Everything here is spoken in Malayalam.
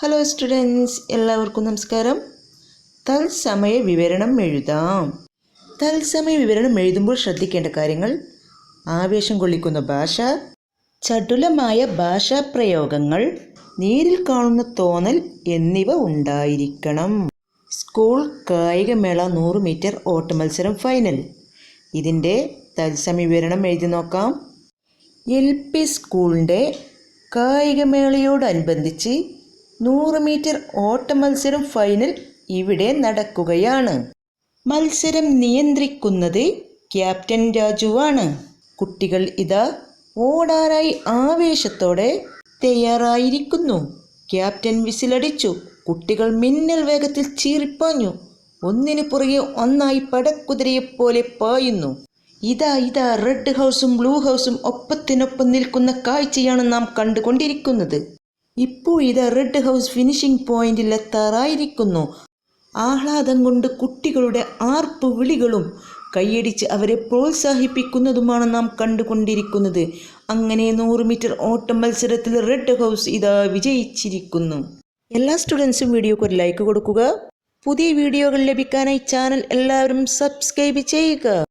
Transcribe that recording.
ഹലോ സ്റ്റുഡൻസ് എല്ലാവർക്കും നമസ്കാരം. തത്സമയ വിവരണം എഴുതാം. തത്സമയ വിവരണം എഴുതുമ്പോൾ ശ്രദ്ധിക്കേണ്ട കാര്യങ്ങൾ. ആവേശം കൊള്ളിക്കുന്ന ഭാഷ. ചടുലമായ ഭാഷാപ്രയോഗങ്ങൾ നേരിൽ കാണുന്ന തോന്നൽ എന്നിവ ഉണ്ടായിരിക്കണം. സ്കൂൾ കായികമേള നൂറ് മീറ്റർ ഓട്ട മത്സരം ഫൈനൽ ഇതിന്റെ തത്സമയ വിവരണം എഴുതി നോക്കാം. എൽ പി സ്കൂളിന്റെ കായികമേളയോടനുബന്ധിച്ച് നൂറ് മീറ്റർ ഓട്ട മത്സരം ഫൈനൽ ഇവിടെ നടക്കുകയാണ്. മത്സരം നിയന്ത്രിക്കുന്നത് ക്യാപ്റ്റൻ രാജുവാണ് കുട്ടികൾ ഇതാ ഓടാനായി ആവേശത്തോടെ തയ്യാറായിരിക്കുന്നു. ക്യാപ്റ്റൻ വിസിലടിച്ചു. കുട്ടികൾ മിന്നൽ വേഗത്തിൽ ചീറിപ്പാഞ്ഞു. ഒന്നിനു പുറകെ ഒന്നായി പടക്കുതിരയെപ്പോലെ പായുന്നു. ഇതാ ഇതാ റെഡ് ഹൗസും ബ്ലൂ ഹൗസും ഒപ്പത്തിനൊപ്പം നിൽക്കുന്ന കാഴ്ചയാണ് നാം കണ്ടുകൊണ്ടിരിക്കുന്നത്. ഇപ്പോൾ ഇത് റെഡ് ഹൗസ് ഫിനിഷിംഗ് പോയിന്റിൽ എത്താറായിരിക്കുന്നു. ആഹ്ലാദം കൊണ്ട് കുട്ടികളുടെ ആർപ്പ് വിളികളും കൈയടിച്ച് അവരെ പ്രോത്സാഹിപ്പിക്കുന്നതുമാണ് നാം കണ്ടുകൊണ്ടിരിക്കുന്നത്. അങ്ങനെ നൂറ് മീറ്റർ ഓട്ടം മത്സരത്തിൽ റെഡ് ഹൗസ് ഇതാ വിജയിച്ചിരിക്കുന്നു. എല്ലാ സ്റ്റുഡൻസും വീഡിയോക്ക് ഒരു ലൈക്ക് കൊടുക്കുക. പുതിയ വീഡിയോകൾ ലഭിക്കാനായി ചാനൽ എല്ലാവരും സബ്സ്ക്രൈബ് ചെയ്യുക.